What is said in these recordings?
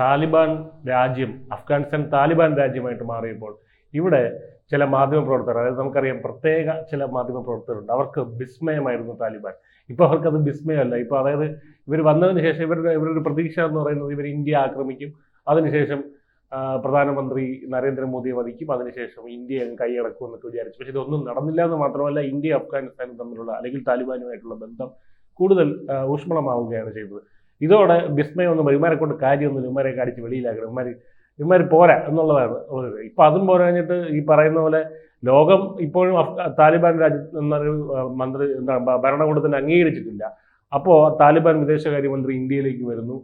താലിബാൻ രാജ്യം അഫ്ഗാനിസ്ഥാൻ താലിബാൻ രാജ്യമായിട്ട് മാറിയപ്പോൾ ഇവിടെ ചില മാധ്യമ പ്രവർത്തകർ അതായത് നമുക്കറിയാം പ്രത്യേക ചില മാധ്യമ പ്രവർത്തകരുണ്ട്. അവർക്ക് വിസ്മയമായിരുന്നു താലിബാൻ. ഇപ്പോൾ അവർക്കത് വിസ്മയമല്ല. ഇപ്പോൾ അതായത് ഇവർ വന്നതിന് ശേഷം ഇവരുടെ ഇവരുടെ പ്രതീക്ഷ എന്ന് പറയുന്നത് ഇവർ ഇന്ത്യ ആക്രമിക്കും. അതിനുശേഷം പ്രധാനമന്ത്രി നരേന്ദ്രമോദിയെ വധിക്കും. അതിനുശേഷം ഇന്ത്യ കൈയടക്കും എന്നൊക്കെ വിചാരിച്ചു. പക്ഷെ ഇതൊന്നും നടന്നില്ല എന്ന് മാത്രമല്ല ഇന്ത്യ അഫ്ഗാനിസ്ഥാനും തമ്മിലുള്ള അല്ലെങ്കിൽ താലിബാനുമായിട്ടുള്ള ബന്ധം കൂടുതൽ ഊഷ്മളമാവുകയാണ് ചെയ്തത്. ഇതോടെ വിസ്മയമൊന്നും ഇവന്മാരെ കൊണ്ട് കാര്യമൊന്നും ഇവന്മാരെ കാണിച്ച് വെളിയിലാക്കണം. ഇവന്മാർ ഇവന്മാർ പോരാ എന്നുള്ളതാണ് ഉള്ളത്. ഇപ്പം അതും പോരാഞ്ഞിട്ട് ഈ പറയുന്ന പോലെ ലോകം ഇപ്പോഴും താലിബാൻ രാജ്യത്ത് എന്നൊരു മന്ത്രി എന്താ ഭരണകൂടത്തിന് അംഗീകരിച്ചിട്ടില്ല. അപ്പോൾ താലിബാൻ വിദേശകാര്യമന്ത്രി ഇന്ത്യയിലേക്ക് വരുന്നു.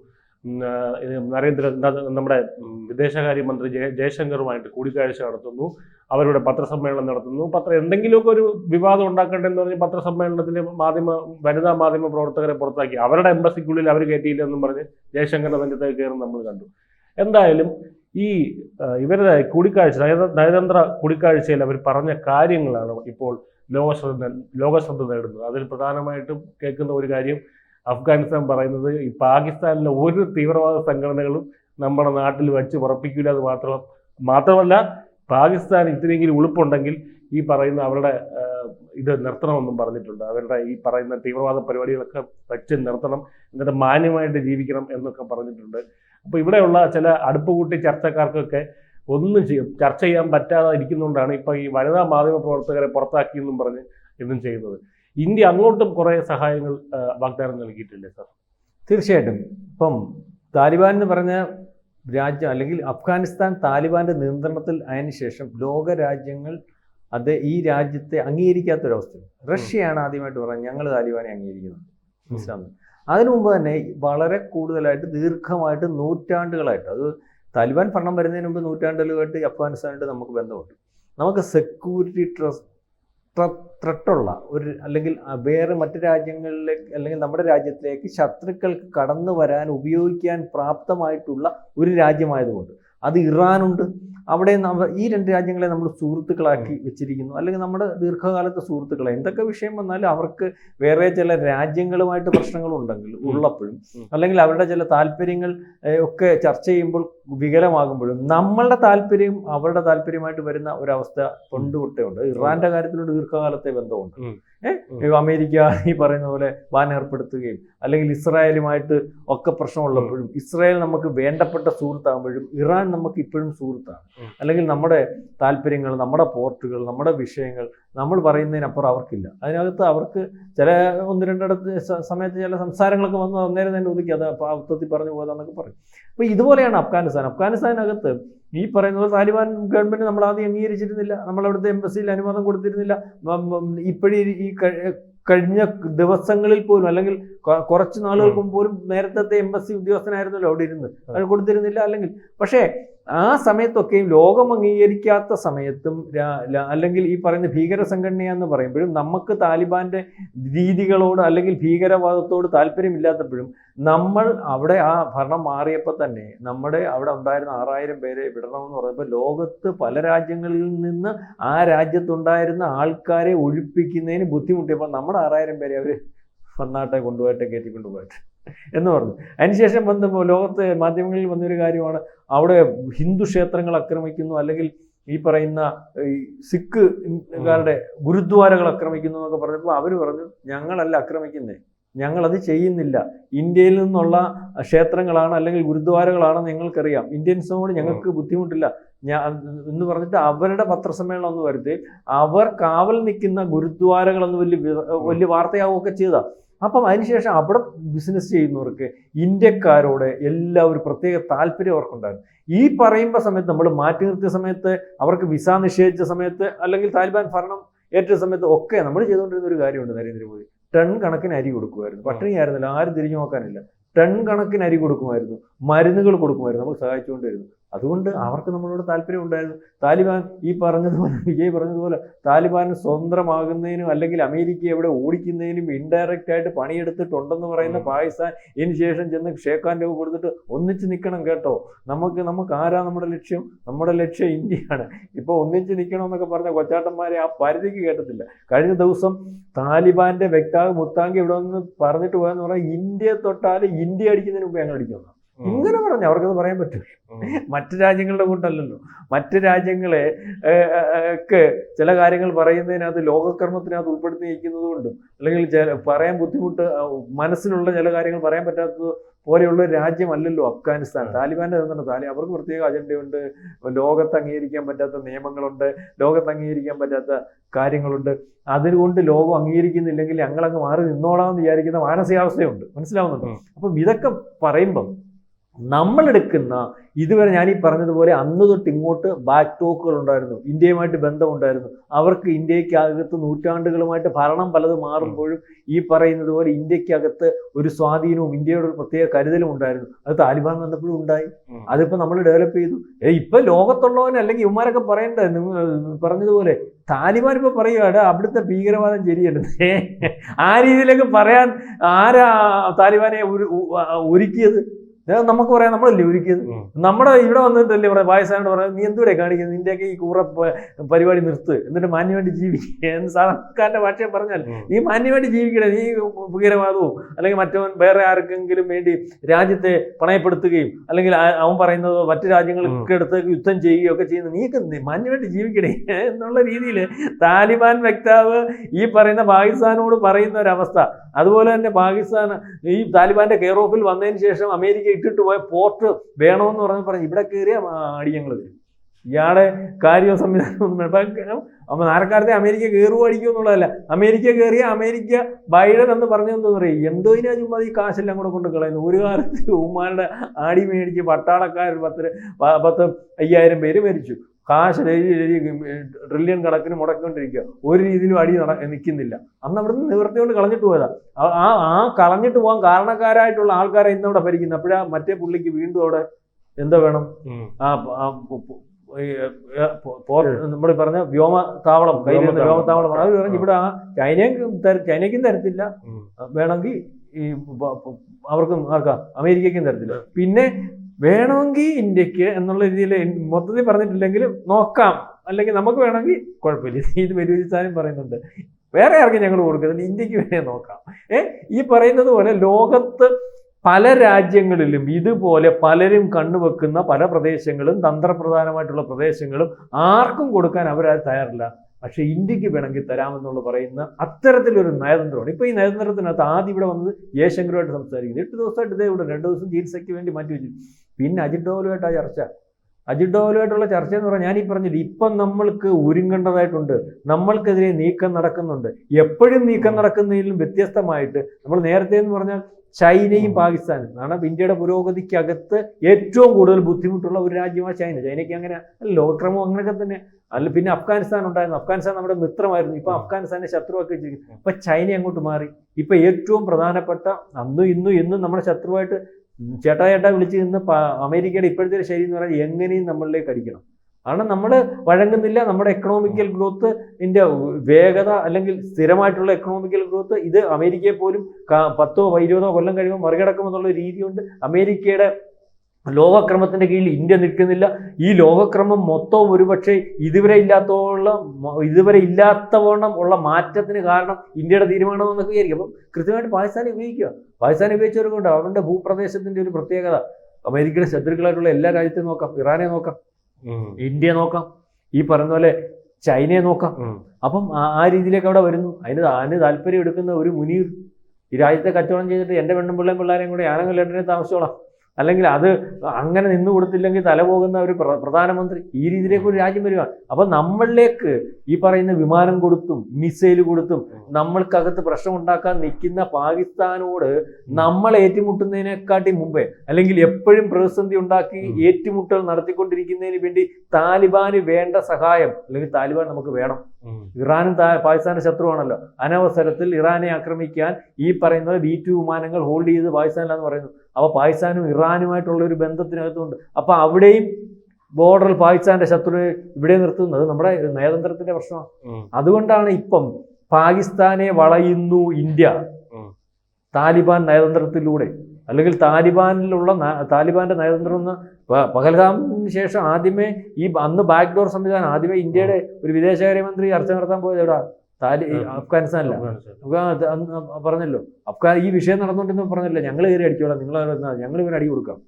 നരേന്ദ്ര നമ്മുടെ വിദേശകാര്യമന്ത്രി ജയ ജയശങ്കറുമായിട്ട് കൂടിക്കാഴ്ച നടത്തുന്നു. അവരുടെ പത്രസമ്മേളനം നടത്തുന്നു. പത്ര എന്തെങ്കിലുമൊക്കെ ഒരു വിവാദം ഉണ്ടാക്കണ്ടെന്ന് പറഞ്ഞ് പത്രസമ്മേളനത്തിൽ മാധ്യമ വനിതാ മാധ്യമ പ്രവർത്തകരെ പുറത്താക്കി. അവരുടെ എംബസിക്കുള്ളിൽ അവർ കയറ്റിയില്ല എന്നും പറഞ്ഞ് ജയശങ്കറിന്റെ നെഞ്ചത്തേക്ക് കയറും നമ്മൾ കണ്ടു. എന്തായാലും ഈ ഇവരുടെ കൂടിക്കാഴ്ച നയത- നയതന്ത്ര കൂടിക്കാഴ്ചയിൽ അവർ പറഞ്ഞ കാര്യങ്ങളാണ് ഇപ്പോൾ ലോകശ്രദ്ധ ലോകശ്രദ്ധ നേടുന്നത്. അതിൽ പ്രധാനമായിട്ടും കേൾക്കുന്ന ഒരു കാര്യം അഫ്ഗാനിസ്ഥാൻ പറയുന്നത് ഈ പാകിസ്ഥാനിലെ ഒരു തീവ്രവാദ സംഘടനകളും നമ്മുടെ നാട്ടിൽ വച്ച് ഉറപ്പിക്കില്ല എന്ന് മാത്രം മാത്രമല്ല പാകിസ്ഥാൻ ഇത്രയെങ്കിലും ഉളുപ്പുണ്ടെങ്കിൽ ഈ പറയുന്ന അവരുടെ ഇത് നിർത്തണമെന്നും പറഞ്ഞിട്ടുണ്ട്. അവരുടെ ഈ പറയുന്ന തീവ്രവാദ പരിപാടികളൊക്കെ വെച്ച് നിർത്തണം എന്നിട്ട് മാന്യമായിട്ട് ജീവിക്കണം എന്നൊക്കെ പറഞ്ഞിട്ടുണ്ട്. അപ്പോൾ ഇവിടെയുള്ള ചില അടുപ്പ് കൂട്ടി ചർച്ചക്കാർക്കൊക്കെ ഒന്നും ചെയ്യും ചർച്ച ചെയ്യാൻ പറ്റാതെ ഇരിക്കുന്നതുകൊണ്ടാണ് ഇപ്പോൾ ഈ വനിതാ മാധ്യമ പ്രവർത്തകരെ പുറത്താക്കിയെന്നും പറഞ്ഞ് ഇതും ചെയ്യുന്നത്. ഇന്ത്യ അങ്ങോട്ടും കുറേ സഹായങ്ങൾ വാഗ്ദാനം നൽകിയിട്ടില്ലേ സാർ? തീർച്ചയായിട്ടും. ഇപ്പം താലിബാൻ എന്ന് പറഞ്ഞ രാജ്യം അല്ലെങ്കിൽ അഫ്ഗാനിസ്ഥാൻ താലിബാന്റെ നിയന്ത്രണത്തിൽ ആയതിനു ശേഷം ലോക രാജ്യങ്ങൾ അത് ഈ രാജ്യത്തെ അംഗീകരിക്കാത്തൊരവസ്ഥ റഷ്യയാണ് ആദ്യമായിട്ട് പറഞ്ഞത് ഞങ്ങൾ താലിബാനെ അംഗീകരിക്കുന്നത് മനസ്സിലാവുന്നത്? അതിനു മുമ്പ് തന്നെ വളരെ കൂടുതലായിട്ട് ദീർഘമായിട്ട് നൂറ്റാണ്ടുകളായിട്ട് അത് താലിബാൻ ഭരണം വരുന്നതിന് മുമ്പ് നൂറ്റാണ്ടുകളുമായിട്ട് അഫ്ഗാനിസ്ഥാനായിട്ട് നമുക്ക് ബന്ധമുണ്ട്. നമുക്ക് സെക്യൂരിറ്റി ട്രസ്റ്റ് ത്രട്ടുള്ള ഒരു അല്ലെങ്കിൽ വേറെ മറ്റു രാജ്യങ്ങളിലേക്ക് അല്ലെങ്കിൽ നമ്മുടെ രാജ്യത്തിലേക്ക് ശത്രുക്കൾക്ക് കടന്നു വരാൻ ഉപയോഗിക്കാൻ പ്രാപ്തമായിട്ടുള്ള ഒരു രാജ്യമായതുകൊണ്ട്. അത് ഇറാനുണ്ട്. അവിടെ നമ്മൾ ഈ രണ്ട് രാജ്യങ്ങളെ നമ്മൾ സുഹൃത്തുക്കളാക്കി വെച്ചിരിക്കുന്നു. അല്ലെങ്കിൽ നമ്മുടെ ദീർഘകാലത്തെ സുഹൃത്തുക്കളെ. എന്തൊക്കെ വിഷയം വന്നാലും അവർക്ക് വേറെ ചില രാജ്യങ്ങളുമായിട്ട് പ്രശ്നങ്ങളുണ്ടെങ്കിൽ ഉള്ളപ്പോഴും അല്ലെങ്കിൽ അവരുടെ ചില താല്പര്യങ്ങൾ ഒക്കെ ചർച്ച ചെയ്യുമ്പോൾ വികലമാകുമ്പോഴും നമ്മളുടെ താല്പര്യം അവരുടെ താല്പര്യമായിട്ട് വരുന്ന ഒരവസ്ഥ ഉണ്ട്. ഇറാന്റെ കാര്യത്തിലൊരു ദീർഘകാലത്തെ ബന്ധമുണ്ട്. ഏഹ് അമേരിക്ക ഈ പറയുന്ന പോലെ ബാൻ ഏർപ്പെടുത്തുകയും അല്ലെങ്കിൽ ഇസ്രായേലുമായിട്ട് ഒക്കെ പ്രശ്നമുള്ളപ്പോഴും ഇസ്രായേൽ നമുക്ക് വേണ്ടപ്പെട്ട സുഹൃത്താകുമ്പോഴും ഇറാൻ നമുക്ക് ഇപ്പോഴും സുഹൃത്താണ്. അല്ലെങ്കിൽ നമ്മുടെ താല്പര്യങ്ങൾ നമ്മുടെ പോർട്ടുകൾ നമ്മുടെ വിഷയങ്ങൾ നമ്മൾ പറയുന്നതിനപ്പുറം അവർക്കില്ല. അതിനകത്ത് അവർക്ക് ചില ഒന്ന് രണ്ടിടത്ത് സമയത്ത് ചില സംസാരങ്ങളൊക്കെ വന്ന് അന്നേരം തന്നെ ഒതുക്കി അത് അർത്ഥത്തിൽ പറഞ്ഞു പോകാന്നൊക്കെ പറയും. അപ്പോൾ ഇതുപോലെയാണ് അഫ്ഗാനിസ്ഥാൻ. അഫ്ഗാനിസ്ഥാനകത്ത് ഈ പറയുന്നത് താലിബാൻ ഗവൺമെന്റ് നമ്മൾ ആദ്യം അംഗീകരിച്ചിരുന്നില്ല. നമ്മൾ അവിടുത്തെ എംബസിയിൽ അനുവാദം കൊടുത്തിരുന്നില്ല. ഇപ്പോഴീ ഈ കഴിഞ്ഞ ദിവസങ്ങളിൽ പോലും അല്ലെങ്കിൽ കുറച്ച് നാളുകൾക്ക് മുമ്പ് പോലും നേരത്തെ എംബസി ഉദ്യോഗസ്ഥനായിരുന്നല്ലോ അവിടെ ഇരുന്ന്. അത് കൊടുത്തിരുന്നില്ല. അല്ലെങ്കിൽ പക്ഷേ ആ സമയത്തൊക്കെയും ലോകം അംഗീകരിക്കാത്ത സമയത്തും അല്ലെങ്കിൽ ഈ പറയുന്ന ഭീകര സംഘടനയെന്ന് പറയുമ്പോഴും നമുക്ക് താലിബാന്റെ രീതികളോട് അല്ലെങ്കിൽ ഭീകരവാദത്തോട് താല്പര്യമില്ലാത്തപ്പോഴും നമ്മൾ അവിടെ ആ ഭരണം മാറിയപ്പോൾ തന്നെ നമ്മുടെ അവിടെ ഉണ്ടായിരുന്ന ആറായിരം പേരെ വിടണമെന്ന് പറയുമ്പോൾ ലോകത്ത് പല രാജ്യങ്ങളിൽ നിന്ന് ആ രാജ്യത്തുണ്ടായിരുന്ന ആൾക്കാരെ ഒഴിപ്പിക്കുന്നതിന് ബുദ്ധിമുട്ടിയപ്പോൾ നമ്മുടെ ആറായിരം പേരെ അവർ വന്നാട്ടെ കൊണ്ടുപോയിട്ട് കയറ്റി കൊണ്ടുപോയിട്ട് എന്ന് പറഞ്ഞു. അതിനുശേഷം വന്ന് ലോകത്ത് മാധ്യമങ്ങളിൽ വന്നൊരു കാര്യമാണ് അവിടെ ഹിന്ദു ക്ഷേത്രങ്ങൾ ആക്രമിക്കുന്നു അല്ലെങ്കിൽ ഈ പറയുന്ന ഈ സിഖുകാരുടെ ഗുരുദ്വാരകൾ ആക്രമിക്കുന്നു എന്നൊക്കെ പറഞ്ഞപ്പോൾ അവർ പറഞ്ഞു ഞങ്ങളല്ല ആക്രമിക്കുന്നത് ഞങ്ങളത് ചെയ്യുന്നില്ല. ഇന്ത്യയിൽ നിന്നുള്ള ക്ഷേത്രങ്ങളാണ് അല്ലെങ്കിൽ ഗുരുദ്വാരകളാണ് ഞങ്ങൾക്കറിയാം ഇന്ത്യൻസിനോട് ഞങ്ങൾക്ക് ബുദ്ധിമുട്ടില്ല. ഞാൻ എന്ന് പറഞ്ഞിട്ട് അവരുടെ പത്രസമ്മേളനം ഒന്ന് വരുത്തി അവർ കാവൽ നിൽക്കുന്ന ഗുരുദ്വാരകളെന്ന് വലിയ വലിയ വാർത്തയാവുകയൊക്കെ ചെയ്താ. അപ്പം അതിനുശേഷം അവിടെ ബിസിനസ് ചെയ്യുന്നവർക്ക് ഇന്ത്യക്കാരോട് എല്ലാവരും പ്രത്യേക താല്പര്യം അവർക്കുണ്ടായിരുന്നു ഈ പറയുമ്പോൾ സമയത്ത് നമ്മൾ മാറ്റി നിർത്തിയ സമയത്ത് അവർക്ക് വിസ നിഷേധിച്ച സമയത്ത് അല്ലെങ്കിൽ താലിബാൻ ഭരണം ഏറ്റ സമയത്ത് ഒക്കെ നമ്മൾ ചെയ്തുകൊണ്ടിരുന്ന ഒരു കാര്യമുണ്ട് നരേന്ദ്രമോദി. ടൺ കണക്കിന് അരി കൊടുക്കുമായിരുന്നു. പട്ടിണിയായിരുന്നില്ല ആരും തിരിഞ്ഞു നോക്കാനില്ല. ടൺ കണക്കിന് അരി കൊടുക്കുമായിരുന്നു. മരുന്നുകൾ കൊടുക്കുമായിരുന്നു. നമ്മൾ സഹായിച്ചുകൊണ്ടിരുന്നു അതുകൊണ്ട് അവർക്ക് നമ്മളോട് താല്പര്യം ഉണ്ടായിരുന്നു താലിബാൻ ഈ പറഞ്ഞതുപോലെ വിജയ് പറഞ്ഞതുപോലെ താലിബാൻ സ്വതന്ത്രമാകുന്നതിനും അല്ലെങ്കിൽ അമേരിക്ക എവിടെ ഓടിക്കുന്നതിനും ഇൻഡയറക്റ്റ് ആയിട്ട് പണിയെടുത്തിട്ടുണ്ടെന്ന് പറയുന്ന പാകിസ്ഥാൻ ഇതിന് ശേഷം ചെന്ന് ഷേഖാൻ രൂപ കൊടുത്തിട്ട് ഒന്നിച്ച് നിൽക്കണം കേട്ടോ. നമുക്ക് നമുക്ക് ആരാ നമ്മുടെ ലക്ഷ്യം? നമ്മുടെ ലക്ഷ്യം ഇന്ത്യയാണ്. ഇപ്പോൾ ഒന്നിച്ച് നിൽക്കണം എന്നൊക്കെ പറഞ്ഞ കൊച്ചാട്ടന്മാരെ ആ പരിധിക്ക് കേട്ടത്തില്ല. കഴിഞ്ഞ ദിവസം താലിബാന്റെ വ്യക്താവ് മുത്താങ്കി ഇവിടെ നിന്ന് പറഞ്ഞിട്ട് പോയെന്ന് പറഞ്ഞാൽ ഇന്ത്യയെ തൊട്ടാൽ ഇന്ത്യ അടിക്കുന്നതിന് മുമ്പ് ഞങ്ങൾ അടിക്കുന്നു. ഇങ്ങനെ പറഞ്ഞു അവർക്കത് പറയാൻ പറ്റില്ല മറ്റു രാജ്യങ്ങളുടെ കൂട്ടല്ലല്ലോ. മറ്റു രാജ്യങ്ങളെ ഒക്കെ ചില കാര്യങ്ങൾ പറയുന്നതിനകത്ത് ലോകകർമ്മത്തിനകത്ത് ഉൾപ്പെടുത്തിയിരിക്കുന്നത് കൊണ്ടും അല്ലെങ്കിൽ പറയാൻ ബുദ്ധിമുട്ട് മനസ്സിലുള്ള ചില കാര്യങ്ങൾ പറയാൻ പറ്റാത്തത് പോലെയുള്ള രാജ്യമല്ലല്ലോ അഫ്ഗാനിസ്ഥാൻ. താലിബാന്റെ തന്നെ താലി അവർക്ക് പ്രത്യേക അജണ്ടയുണ്ട്. ലോകത്ത് അംഗീകരിക്കാൻ പറ്റാത്ത നിയമങ്ങളുണ്ട്. ലോകത്ത് അംഗീകരിക്കാൻ പറ്റാത്ത കാര്യങ്ങളുണ്ട്. അതുകൊണ്ട് ലോകം അംഗീകരിക്കുന്നില്ലെങ്കിൽ ഞങ്ങളങ്ങ് മാറി നിന്നോളാം എന്ന് വിചാരിക്കുന്ന മാനസികാവസ്ഥയുണ്ട്. മനസ്സിലാവുന്നുണ്ടോ. അപ്പം ഇതൊക്കെ പറയുമ്പം നമ്മളെടുക്കുന്ന ഇതുവരെ ഞാൻ ഈ പറഞ്ഞതുപോലെ അന്ന് തൊട്ട് ഇങ്ങോട്ട് ബാക്ക് ടോക്കുകൾ ഉണ്ടായിരുന്നു. ഇന്ത്യയുമായിട്ട് ബന്ധമുണ്ടായിരുന്നു. അവർക്ക് ഇന്ത്യക്കകത്ത് നൂറ്റാണ്ടുകളുമായിട്ട് ഭരണം പലത് മാറുമ്പോഴും ഈ പറയുന്നത് പോലെ ഇന്ത്യക്കകത്ത് ഒരു സ്വാധീനവും ഇന്ത്യയുടെ ഒരു പ്രത്യേക കരുതലും ഉണ്ടായിരുന്നു. അത് താലിബാൻ വന്നപ്പോഴും ഉണ്ടായി. അതിപ്പോൾ അതിപ്പോ നമ്മൾ ഡെവലപ്പ് ചെയ്തു. ഏ ഇപ്പൊ ലോകത്തുള്ളവൻ അല്ലെങ്കിൽ ഇവന്മാരൊക്കെ പറയണ്ടേ? നിങ്ങൾ പറഞ്ഞതുപോലെ. താലിബാൻ ഇപ്പൊ പറയുകയാണ് അവിടുത്തെ ഭീകരവാദം ശരിയല്ലേ. ആ രീതിയിലേക്ക് പറയാൻ ആരാ താലിബാനെ ഒരു- ഒരുക്കിയത്? നമുക്ക് പറയാം നമ്മൾ ഒരുക്കിയത് ഉം. നമ്മുടെ ഇവിടെ വന്നിട്ടല്ലേ പറയാം വായസാനോട് പറയാം നീ എന്തുവിടെ കാണിക്കുന്നത് നിന്റെയൊക്കെ ഈ കൂറ പരിപാടി നിർത്ത്. എന്നിട്ട് മാന്യമായിട്ട് ജീവിക്കുക എന്ന് സർക്കാരിന്റെ ഭാഷയെ പറഞ്ഞാൽ. നീ മാന്യമായിട്ട് ജീവിക്കണേ നീ ഭീകരവാദവും അല്ലെങ്കിൽ മറ്റവൻ വേറെ ആർക്കെങ്കിലും വേണ്ടി രാജ്യത്തെ പണയപ്പെടുത്തുകയും അല്ലെങ്കിൽ അവൻ പറയുന്നത് മറ്റു രാജ്യങ്ങൾക്ക് അടുത്ത് യുദ്ധം ചെയ്യുകയോ ഒക്കെ ചെയ്യുന്നത് നീക്ക് മാന്യമായിട്ട് ജീവിക്കണേ എന്നുള്ള രീതിയിൽ താലിബാൻ വക്താവ് ഈ പറയുന്ന പാകിസ്ഥാനോട് പറയുന്ന ഒരവസ്ഥ. അതുപോലെ തന്നെ പാകിസ്ഥാൻ ഈ താലിബാന്റെ കെയർ ഓഫിൽ വന്നതിന് ശേഷം അമേരിക്ക ഇട്ടിട്ട് പോയ പോർട്ട് വേണമെന്ന് പറഞ്ഞ് പറഞ്ഞു ഇവിടെ കയറിയ അടിയങ്ങൾ തരും ഇയാളെ കാര്യവും സംവിധാനം അപ്പൊ നാരക്കാലത്തെ അമേരിക്ക കയറുക അടിക്കുക എന്നുള്ളതല്ല. അമേരിക്ക കയറിയ അമേരിക്ക ബൈഡൻ എന്ന് പറഞ്ഞെന്ന് പറയും എന്തോ ഇതിനാ ചുമ്മാ ഈ കാശെല്ലാം കൂടെ കൊണ്ട് കളയുന്നു. ഒരു കാലത്ത് ഉമ്മാരുടെ ആടി മേടിച്ച് പട്ടാളക്കാർ പത്ത് പത്ത് അയ്യായിരം പേര് മരിച്ചു. കാശ് ട്രില്യൺ കണക്കിന് മുടക്കൊണ്ടിരിക്കുക ഒരു രീതിയിലും അടി നട നിൽക്കുന്നില്ല. അന്ന് അവിടുന്ന് നിവൃത്തി കൊണ്ട് കളഞ്ഞിട്ട് പോയതാ. ആ- ആ കളഞ്ഞിട്ട് പോകാൻ കാരണക്കാരായിട്ടുള്ള ആൾക്കാരെ ഇന്നവിടെ ഭരിക്കുന്നത് അപ്പോഴാ മറ്റേ പുള്ളിക്ക് വീണ്ടും അവിടെ എന്താ വേണം. ആ നമ്മൾ പറഞ്ഞ വ്യോമ താവളം കയ്യിലിരുന്ന വ്യോമ താവളം അവർ പറഞ്ഞു ഇവിടെ ആ ചൈനയും തര- ചൈനയ്ക്കും തരത്തില്ല. വേണമെങ്കിൽ ഈ അവർക്കും ആർക്കാ അമേരിക്കയ്ക്കും തരത്തില്ല. പിന്നെ വേണമെങ്കിൽ ഇന്ത്യയ്ക്ക് എന്നുള്ള രീതിയിൽ മൊത്തത്തിൽ പറഞ്ഞിട്ടില്ലെങ്കിൽ നോക്കാം. അല്ലെങ്കിൽ നമുക്ക് വേണമെങ്കിൽ കുഴപ്പമില്ല. ഇത് ബലൂചിസ്ഥാനും പറയുന്നുണ്ട്. വേറെ ആർക്കും ഞങ്ങൾ കൊടുക്കുന്നില്ല ഇന്ത്യയ്ക്ക് വേണേ നോക്കാം. ഏ ഈ പറയുന്നത് പോലെ ലോകത്ത് പല രാജ്യങ്ങളിലും ഇതുപോലെ പലരും കണ്ണുവെക്കുന്ന പല പ്രദേശങ്ങളും തന്ത്രപ്രധാനമായിട്ടുള്ള പ്രദേശങ്ങളും ആർക്കും കൊടുക്കാൻ അവരത് തയ്യാറില്ല. പക്ഷെ ഇന്ത്യയ്ക്ക് വേണമെങ്കിൽ തരാമെന്നുള്ള പറയുന്ന അത്തരത്തിലൊരു നയതന്ത്രമാണ്. ഇപ്പൊ ഈ നയതന്ത്രത്തിനകത്ത് ആദ്യം ഇവിടെ വന്നത് ജയശങ്കറുമായിട്ട് സംസാരിക്കുന്നത് എട്ട് ദിവസമായിട്ട് ഇതേ ഇവിടെ രണ്ട് ദിവസം ചികിത്സയ്ക്ക് വേണ്ടി മാറ്റി വെച്ചു. പിന്നെ അജിത് ഡോവലുമായിട്ട് ചർച്ച. അജിത് ഡോവലുമായിട്ടുള്ള ചർച്ച എന്ന് പറഞ്ഞാൽ ഞാനീ പറഞ്ഞില്ല ഇപ്പം നമ്മൾക്ക് ഒരുങ്ങേണ്ടതായിട്ടുണ്ട് നമ്മൾക്കെതിരെ നീക്കം നടക്കുന്നുണ്ട്. എപ്പോഴും നീക്കം നടക്കുന്നതിലും വ്യത്യസ്തമായിട്ട് നമ്മൾ നേരത്തെ എന്ന് പറഞ്ഞാൽ ചൈനയും പാകിസ്ഥാനും കാരണം ഇന്ത്യയുടെ പുരോഗതിക്കകത്ത് ഏറ്റവും കൂടുതൽ ബുദ്ധിമുട്ടുള്ള ഒരു രാജ്യമാണ് ചൈന. ചൈനയ്ക്ക് അങ്ങനെ ലോകക്രമം അങ്ങനെയൊക്കെ തന്നെ. അല്ല പിന്നെ അഫ്ഗാനിസ്ഥാൻ ഉണ്ടായിരുന്നു. അഫ്ഗാനിസ്ഥാൻ നമ്മുടെ മിത്രമായിരുന്നു. ഇപ്പൊ അഫ്ഗാനിസ്ഥാനെ ശത്രുവാക്കി വെച്ചിരിക്കുന്നു. ഇപ്പൊ ചൈന അങ്ങോട്ട് മാറി. ഇപ്പൊ ഏറ്റവും പ്രധാനപ്പെട്ട അന്നും ഇന്നും എന്നും നമ്മുടെ ശത്രുവായിട്ട് ചേട്ടാ ചേട്ടാ വിളിച്ച് നിന്ന് അമേരിക്കയുടെ ഇപ്പോഴത്തെ ഒരു ശൈലി എന്ന് പറഞ്ഞാൽ എങ്ങനെയും നമ്മളിലേക്ക് അടിക്കണം. കാരണം നമ്മൾ വഴങ്ങുന്നില്ല. നമ്മുടെ എക്കണോമിക്കൽ ഗ്രോത്ത് ഇതിന്റെ വേഗത അല്ലെങ്കിൽ സ്ഥിരമായിട്ടുള്ള എക്കണോമിക്കൽ ഗ്രോത്ത് ഇത് അമേരിക്കയെ പോലും പത്തോ ഇരുപതോ കൊല്ലം കഴിയുമ്പോൾ മറികടക്കുമെന്നുള്ള രീതിയുണ്ട്. അമേരിക്കയുടെ ലോകക്രമത്തിന്റെ കീഴിൽ ഇന്ത്യ നിൽക്കുന്നില്ല. ഈ ലോകക്രമം മൊത്തവും ഒരുപക്ഷെ ഇതുവരെ ഇല്ലാത്തോളം ഇതുവരെ ഇല്ലാത്തവണ്ണം ഉള്ള മാറ്റത്തിന് കാരണം ഇന്ത്യയുടെ തീരുമാനം എന്നൊക്കെ വിചാരിക്കും. അപ്പം കൃത്യമായിട്ട് പാകിസ്ഥാനെ ഉപയോഗിക്കുക. പാകിസ്ഥാനെ ഉപയോഗിച്ചവർക്കുണ്ട് അവരുടെ ഭൂപ്രദേശത്തിന്റെ ഒരു പ്രത്യേകത. അമേരിക്കയുടെ ശത്രുക്കളായിട്ടുള്ള എല്ലാ രാജ്യത്തെയും നോക്കാം. ഇറാനെ നോക്കാം. ഇന്ത്യയെ നോക്കാം. ഈ പറഞ്ഞ പോലെ ചൈനയെ നോക്കാം. അപ്പം ആ- ആ രീതിയിലേക്ക് അവിടെ വരുന്നു. അതിന് അതിന് താല്പര്യം എടുക്കുന്ന ഒരു മുനീർ ഈ രാജ്യത്തെ കച്ചവടം ചെയ്തിട്ട് എന്റെ പെണ്ണും പിള്ളേം പിള്ളേരെയും കൂടെ ഞാനങ്ങ് ലണ്ടനിൽ താമസിച്ചോളാം. അല്ലെങ്കിൽ അത് അങ്ങനെ നിന്നു കൊടുത്തില്ലെങ്കിൽ തല പോകുന്ന ഒരു പ്രധാനമന്ത്രി ഈ രീതിയിലേക്ക് ഒരു രാജ്യം വരിക. അപ്പൊ നമ്മളിലേക്ക് ഈ പറയുന്ന വിമാനം കൊടുത്തും മിസൈൽ കൊടുത്തും നമ്മൾക്കകത്ത് പ്രശ്നം ഉണ്ടാക്കാൻ നിൽക്കുന്ന പാകിസ്ഥാനോട് നമ്മൾ ഏറ്റുമുട്ടുന്നതിനെക്കാട്ടി മുമ്പേ അല്ലെങ്കിൽ എപ്പോഴും പ്രതിസന്ധി ഉണ്ടാക്കി ഏറ്റുമുട്ടൽ നടത്തിക്കൊണ്ടിരിക്കുന്നതിന് വേണ്ടി താലിബാന് വേണ്ട സഹായം അല്ലെങ്കിൽ താലിബാൻ നമുക്ക് വേണം. ഇറാനും പാകിസ്ഥാന്റെ ശത്രുവാണല്ലോ. അനവസരത്തിൽ ഇറാനെ ആക്രമിക്കാൻ ഈ പറയുന്ന ബി ടു വിമാനങ്ങൾ ഹോൾഡ് ചെയ്ത് പാകിസ്ഥാനിലാന്ന് പറയുന്നു. അപ്പോൾ പാകിസ്ഥാനും ഇറാനുമായിട്ടുള്ള ഒരു ബന്ധത്തിനകത്തുണ്ട്. അപ്പോൾ അവിടെയും ബോർഡറിൽ പാകിസ്ഥാന്റെ ശത്രു ഇവിടെ നിർത്തുന്നത് നമ്മുടെ നയതന്ത്രത്തിന്റെ പ്രശ്നമാണ്. അതുകൊണ്ടാണ് ഇപ്പം പാകിസ്ഥാനെ വളയുന്നു ഇന്ത്യ. താലിബാൻ നയതന്ത്രത്തിലൂടെ. അല്ലെങ്കിൽ താലിബാനിലുള്ള താലിബാന്റെ നയതന്ത്രം എന്ന് പഹൽഗാമിന് ശേഷം ആദ്യമേ ഈ അന്ന് ബാക്ക്ഡോർ സംവിധാനം ആദ്യമേ ഇന്ത്യയുടെ ഒരു വിദേശകാര്യമന്ത്രി ചർച്ച നടത്താൻ പോയത് എവിടെ താലി അഫ്ഗാനിസ്ഥാനില്ല. പറഞ്ഞല്ലോ. അഫ്ഗാൻ ഈ വിഷയം നടന്നുകൊണ്ടെന്ന് പറഞ്ഞല്ലോ. ഞങ്ങൾ കയറി അടിച്ചോളാം നിങ്ങൾ ഞങ്ങൾ ഇവരെ അടി കൊടുക്കാം.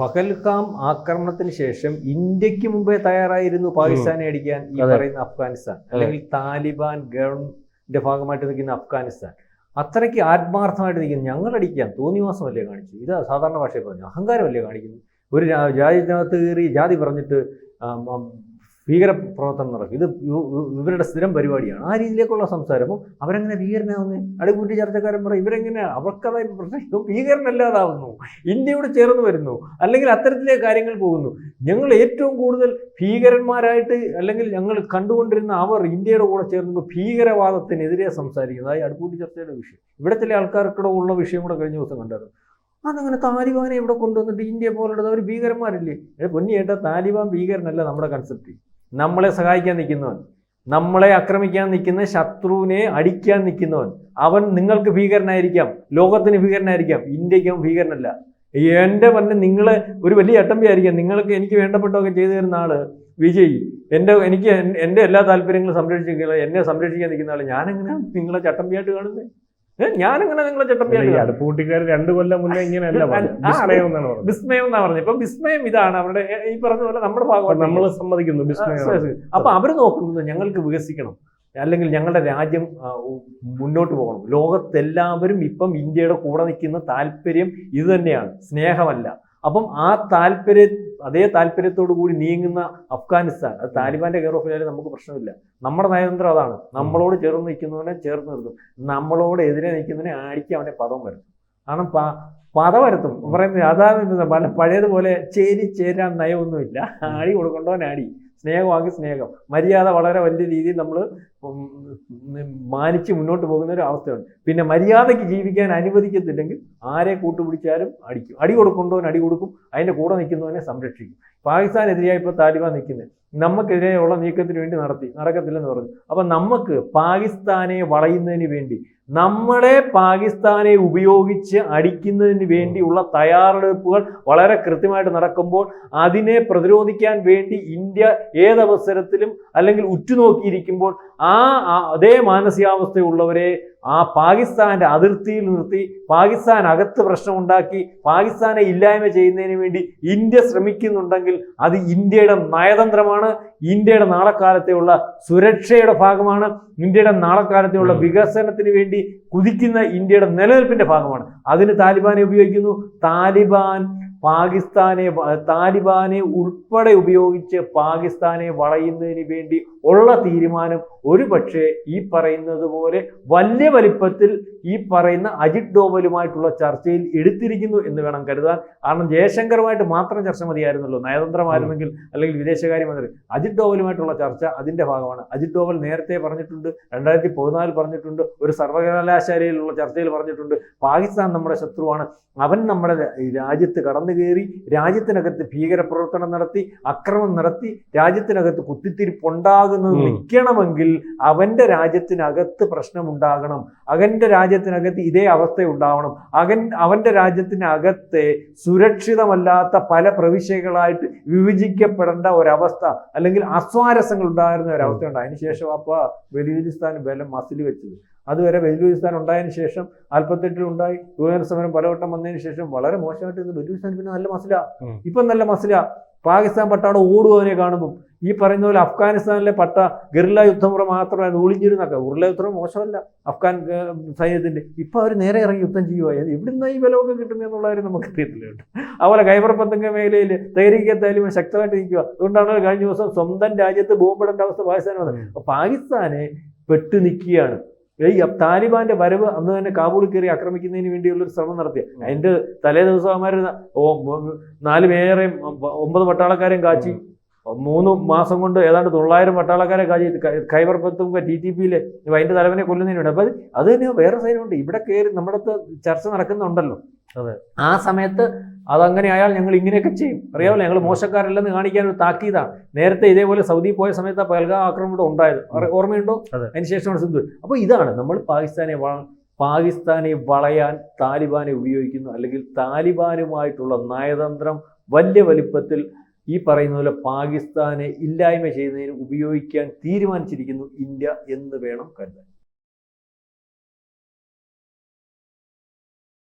പകൽക്കാം ആക്രമണത്തിന് ശേഷം ഇന്ത്യയ്ക്ക് മുമ്പേ തയ്യാറായിരുന്നു പാകിസ്ഥാനെ അടിക്കാൻ ഈ പറയുന്ന അഫ്ഗാനിസ്ഥാൻ. അല്ലെങ്കിൽ താലിബാൻ ഗവൺമെന്റിന്റെ ഭാഗമായിട്ട് നിൽക്കുന്ന അഫ്ഗാനിസ്ഥാൻ. അത്രയ്ക്ക് ആത്മാർത്ഥമായിട്ട് നിൽക്കുന്നു. ഞങ്ങൾ അടിക്കാൻ തോന്നിവാസമല്ലേ കാണിച്ചു ഇത് സാധാരണ ഭാഷയിൽ പറഞ്ഞു അഹങ്കാരമല്ലേ കാണിക്കുന്നു ഒരു ജാതി രാജ്യത്തിനകത്ത് കയറി ജാതി പറഞ്ഞിട്ട് ഭീകര പ്രവർത്തനം നടക്കും. ഇത് ഇവ- ഇവ- ഇവരുടെ സ്ഥിരം പരിപാടിയാണ്. ആ രീതിയിലേക്കുള്ള സംസാരം. അപ്പം അവരെങ്ങനെ ഭീകരനാവുന്നു? അടുക്കൂട്ടി ചർച്ചക്കാരൻ പറയും ഇവരെങ്ങനെ അവർക്കതായി പ്രശ്നം. ഭീകരനല്ലാതാവുന്നു. ഇന്ത്യയോട് ചേർന്ന് വരുന്നു. അല്ലെങ്കിൽ അത്തരത്തിലെ കാര്യങ്ങൾ പോകുന്നു. ഞങ്ങൾ ഏറ്റവും കൂടുതൽ ഭീകരന്മാരായിട്ട് അല്ലെങ്കിൽ ഞങ്ങൾ കണ്ടുകൊണ്ടിരുന്ന അവർ ഇന്ത്യയുടെ കൂടെ ചേർന്ന് ഭീകരവാദത്തിനെതിരെ സംസാരിക്കുന്നതായി അതായത് അടുക്കൂട്ടി ചർച്ചയുടെ വിഷയം. ഇവിടെ ചില ആൾക്കാർക്കിടെ ഉള്ള വിഷയം കൂടെ കഴിഞ്ഞ ദിവസം കണ്ടായിരുന്നു. അതങ്ങനെ താലിബാനെ ഇവിടെ കൊണ്ടുവന്നിട്ട് ഇന്ത്യ പോലുള്ളത് അവർ ഭീകരന്മാരില്ലേ? പൊന്നിയേട്ടാ താലിബാൻ ഭീകരനല്ല നമ്മുടെ കൺസെപ്റ്റ് നമ്മളെ സഹായിക്കാൻ നിൽക്കുന്നവൻ നമ്മളെ ആക്രമിക്കാൻ നിൽക്കുന്ന ശത്രുവിനെ അടിക്കാൻ നിൽക്കുന്നവൻ അവൻ നിങ്ങൾക്ക് ഭീകരനായിരിക്കാം ലോകത്തിന് ഭീകരനായിരിക്കാം ഇന്ത്യയ്ക്ക് അവൻ ഭീകരനല്ല. എന്റെ പറഞ്ഞ നിങ്ങൾ ഒരു വലിയ അട്ടമ്പിയായിരിക്കാം. നിങ്ങൾക്ക് എനിക്ക് വേണ്ടപ്പെട്ടതൊക്കെ ചെയ്തു തരുന്ന ആൾ വിജയ്. എന്റെ എനിക്ക് എൻ- എന്റെ എല്ലാ താല്പര്യങ്ങളും സംരക്ഷിക്കുക എന്നെ സംരക്ഷിക്കാൻ നിൽക്കുന്ന ആൾ ഞാനെങ്ങനെ നിങ്ങളെ ചട്ടമ്പിയായിട്ട് കാണുന്നത്? ഞാനെങ്ങനെ നിങ്ങളെ കാണുന്നത്? അടുപ്പൂട്ടിക്കാർ രണ്ടു കൊല്ലം മുന്നേ ഇങ്ങനെയല്ല വിസ്മയം എന്നാണ് പറഞ്ഞത്. വിസ്മയം എന്നാ പറഞ്ഞത്. ഇപ്പൊ വിസ്മയം ഇതാണ് അവരുടെ ഈ പറഞ്ഞ പോലെ നമ്മുടെ ഭാഗം നമ്മൾ സമ്മതിക്കുന്നു വിസ്മയം അപ്പൊ അവർ നോക്കുന്നത് ഞങ്ങൾക്ക് വികസിക്കണം. അല്ലെങ്കിൽ ഞങ്ങളുടെ രാജ്യം മുന്നോട്ട് പോകണം. ലോകത്തെല്ലാവരും ഇപ്പം ഇന്ത്യയുടെ കൂടെ നിൽക്കുന്ന താല്പര്യം ഇത് തന്നെയാണ്. സ്നേഹമല്ല. അപ്പം ആ താല്പര്യ അതേ താല്പര്യത്തോടു കൂടി നീങ്ങുന്ന അഫ്ഗാനിസ്ഥാൻ അത് താലിബാന്റെ കെയർ ഓഫിലായാലും നമുക്ക് പ്രശ്നമില്ല. നമ്മുടെ നയതന്ത്രം അതാണ്. നമ്മളോട് ചേർന്ന് നിൽക്കുന്നവനെ ചേർന്ന് നിർത്തും. നമ്മളോട് എതിരെ നിൽക്കുന്നവനെ ആയിരിക്കും അവനെ പദം വരുത്തും. കാരണം പ പദം വരുത്തും. പറയുന്നത് അതാണ് പല പഴയതുപോലെ ചേരി ചേരാൻ നയമൊന്നുമില്ല. ആടി കൊടുക്കേണ്ടവൻ അടി സ്നേഹമാക്കി സ്നേഹം. മര്യാദ വളരെ വലിയ രീതിയിൽ നമ്മൾ മാനിച്ച് മുന്നോട്ട് പോകുന്ന ഒരു അവസ്ഥയുണ്ട്. പിന്നെ മര്യാദയ്ക്ക് ജീവിക്കാൻ അനുവദിക്കത്തില്ലെങ്കിൽ ആരെ കൂട്ടുപിടിച്ചാലും അടിക്കും. അടി കൊടുക്കുന്നവൻ അടി കൊടുക്കും അതിന്റെ കൂടെ നിൽക്കുന്നവനെ സംരക്ഷിക്കും. പാകിസ്ഥാനെതിരെയായി ഇപ്പോൾ താലിബാൻ നിൽക്കുന്നത് നമുക്കെതിരെയുള്ള നീക്കത്തിന് വേണ്ടി നടത്തി നടക്കത്തില്ലെന്ന് പറഞ്ഞു. അപ്പം നമുക്ക് പാകിസ്ഥാനെ വളയുന്നതിന് വേണ്ടി നമ്മളെ പാകിസ്ഥാനെ ഉപയോഗിച്ച് അടിക്കുന്നതിന് വേണ്ടിയുള്ള തയ്യാറെടുപ്പുകൾ വളരെ കൃത്യമായിട്ട് നടക്കുമ്പോൾ അതിനെ പ്രതിരോധിക്കാൻ വേണ്ടി ഇന്ത്യ ഏതവസരത്തിലും അല്ലെങ്കിൽ ഉറ്റുനോക്കിയിരിക്കുമ്പോൾ ആ ആ- അതേ മാനസികാവസ്ഥയുള്ളവരെ ആ പാകിസ്ഥാന്റെ അതിർത്തിയിൽ നിർത്തി പാകിസ്ഥാൻ അകത്ത് പ്രശ്നമുണ്ടാക്കി പാകിസ്ഥാനെ ഇല്ലായ്മ ചെയ്യുന്നതിന് വേണ്ടി ഇന്ത്യ ശ്രമിക്കുന്നുണ്ടെങ്കിൽ അത് ഇന്ത്യയുടെ നയതന്ത്രമാണ് ഇന്ത്യയുടെ നാളെക്കാലത്തെയുള്ള സുരക്ഷയുടെ ഭാഗമാണ് ഇന്ത്യയുടെ നാളെക്കാലത്തെയുള്ള വികസനത്തിന് വേണ്ടി കുതിക്കുന്ന ഇന്ത്യയുടെ നിലനിൽപ്പിന്റെ ഭാഗമാണ്. അതിന് താലിബാനെ ഉപയോഗിക്കുന്നു. താലിബാൻ പാകിസ്ഥാനെ താലിബാനെ ഉൾപ്പെടെ ഉപയോഗിച്ച് പാകിസ്ഥാനെ വളയുന്നതിന് വേണ്ടി ഉള്ള തീരുമാനം ഒരു പക്ഷേ ഈ പറയുന്നത് പോലെ വലിയ വലിപ്പത്തിൽ ഈ പറയുന്ന അജിത് ഡോവലുമായിട്ടുള്ള ചർച്ചയിൽ എടുത്തിരിക്കുന്നു എന്ന് വേണം കരുതാൻ. കാരണം ജയശങ്കറുമായിട്ട് മാത്രം ചർച്ച മതിയായിരുന്നല്ലോ. നയതന്ത്രമായിരുന്നെങ്കിൽ അല്ലെങ്കിൽ വിദേശകാര്യമന്ത്രി. അജിത് ഡോവലുമായിട്ടുള്ള ചർച്ച അതിന്റെ ഭാഗമാണ്. അജിത് ഡോവൽ നേരത്തെ പറഞ്ഞിട്ടുണ്ട് രണ്ടായിരത്തി പതിനാലിൽ പറഞ്ഞിട്ടുണ്ട് ഒരു സർവകലാശാലയിലുള്ള ചർച്ചയിൽ പറഞ്ഞിട്ടുണ്ട്. പാകിസ്ഥാൻ നമ്മുടെ ശത്രുവാണ്. അവൻ നമ്മുടെ രാജ്യത്ത് കടന്നു കയറി രാജ്യത്തിനകത്ത് ഭീകരപ്രവർത്തനം നടത്തി അക്രമം നടത്തി രാജ്യത്തിനകത്ത് കുത്തിത്തിരിപ്പുണ്ടാകുന്നത്. നിൽക്കണമെങ്കിൽ അവന്റെ രാജ്യത്തിനകത്ത് പ്രശ്നമുണ്ടാകണം. അവന്റെ രാജ്യത്തിനകത്ത് ഇതേ അവസ്ഥ ഉണ്ടാവണം അവൻ അവന്റെ രാജ്യത്തിനകത്തെ സുരക്ഷിതമല്ലാത്ത പല പ്രവിശ്യകളായിട്ട് വിഭജിക്കപ്പെടേണ്ട ഒരവസ്ഥ അല്ലെങ്കിൽ അസ്വാരസങ്ങൾ ഉണ്ടായിരുന്ന ഒരവസ്ഥ ഉണ്ട് അതിനുശേഷം അപ്പ ബലൂചിസ്ഥാൻ ബലം മസിൽ വെച്ചത്. അതുവരെ ബലൂചിസ്ഥാൻ ഉണ്ടായതിനു ശേഷം നാൽപ്പത്തെട്ടിൽ ഉണ്ടായി. യുവജന സമരം പലവട്ടം വന്നതിന് ശേഷം വളരെ മോശമായിട്ട് ഇത് ബലൂചിസ്ഥാൻ പിന്നെ നല്ല മസില. ഇപ്പം നല്ല മസില. പാകിസ്ഥാൻ പട്ടാളം ഓടും അതിനെ കാണുമ്പോൾ ഈ പറയുന്ന പോലെ അഫ്ഗാനിസ്ഥാനിലെ പട്ട ഗറില്ല യുദ്ധമുറ മാത്രമായിരുന്നു. ഒളിഞ്ഞിരുന്നൊക്കെ. ഉരുള യുദ്ധം മോശമല്ല. അഫ്ഗാൻ സൈന്യത്തിന്റെ സൈന്യത്തിന്റെ. ഇപ്പൊ അവർ നേരെ ഇറങ്ങി യുദ്ധം ചെയ്യുക എവിടുന്ന ഈ ബലമൊക്കെ കിട്ടുന്നതെന്നുള്ള കാര്യം നമുക്ക് അറിയത്തില്ല കേട്ടോ. അതുപോലെ കൈബർ പത്തങ്ക മേഖലയിൽ തൈരിക്കത്തായാലും ശക്തമായിട്ട് നിൽക്കുക അതുകൊണ്ടാണ് കഴിഞ്ഞ ദിവസം സ്വന്തം രാജ്യത്ത് ബോംബിടേണ്ട അവസ്ഥ പാകിസ്ഥാൻ വന്നത്. പാകിസ്ഥാനെ പെട്ടു നിൽക്കുകയാണ്. ഈ താലിബാന്റെ വരവ് അന്ന് തന്നെ കാബൂളിൽ കയറി ആക്രമിക്കുന്നതിന് വേണ്ടിയുള്ള ഒരു ശ്രമം നടത്തിയ. അതിന്റെ തലേ ദിവസം അവന്മാർ നാല് മേയറേയും ഒമ്പത് പട്ടാളക്കാരെയും കാച്ചി. മൂന്ന് മാസം കൊണ്ട് ഏതാണ്ട് തൊള്ളായിരം പട്ടാളക്കാരെ കാച്ചി. ഖൈബർ പത്തും ടി ടി പിയിലെ അതിന്റെ തലവനെ കൊല്ലുന്നതിന് വേണ്ടി അപ്പൊ അത് തന്നെ വേറെ സൈനുണ്ട് ഇവിടെ കയറി നമ്മുടെ ചർച്ച നടക്കുന്നുണ്ടല്ലോ. അതെ. ആ സമയത്ത് അതങ്ങനെ ആയാൽ ഞങ്ങൾ ഇങ്ങനെയൊക്കെ ചെയ്യും. അറിയാമല്ലോ ഞങ്ങൾ മോശക്കാരല്ലെന്ന് കാണിക്കാൻ ഒരു താക്കീതാണ്. നേരത്തെ ഇതേപോലെ സൗദി പോയ സമയത്ത് ആ പൽഗ ആക്രമണം ഉണ്ടായത്. ഓർമ്മയുണ്ടോ? അതെ. അതിനുശേഷമാണ് സിന്ധു. അപ്പോൾ ഇതാണ് നമ്മൾ പാകിസ്ഥാനെ പാകിസ്ഥാനെ വളയാൻ താലിബാനെ ഉപയോഗിക്കുന്നു. അല്ലെങ്കിൽ താലിബാനുമായിട്ടുള്ള നയതന്ത്രം വലിയ വലിപ്പത്തിൽ ഈ പറയുന്ന പോലെ പാകിസ്ഥാനെ ഇല്ലായ്മ ചെയ്യുന്നതിന് ഉപയോഗിക്കാൻ തീരുമാനിച്ചിരിക്കുന്നു ഇന്ത്യ എന്ന് വേണം കരുതാൻ.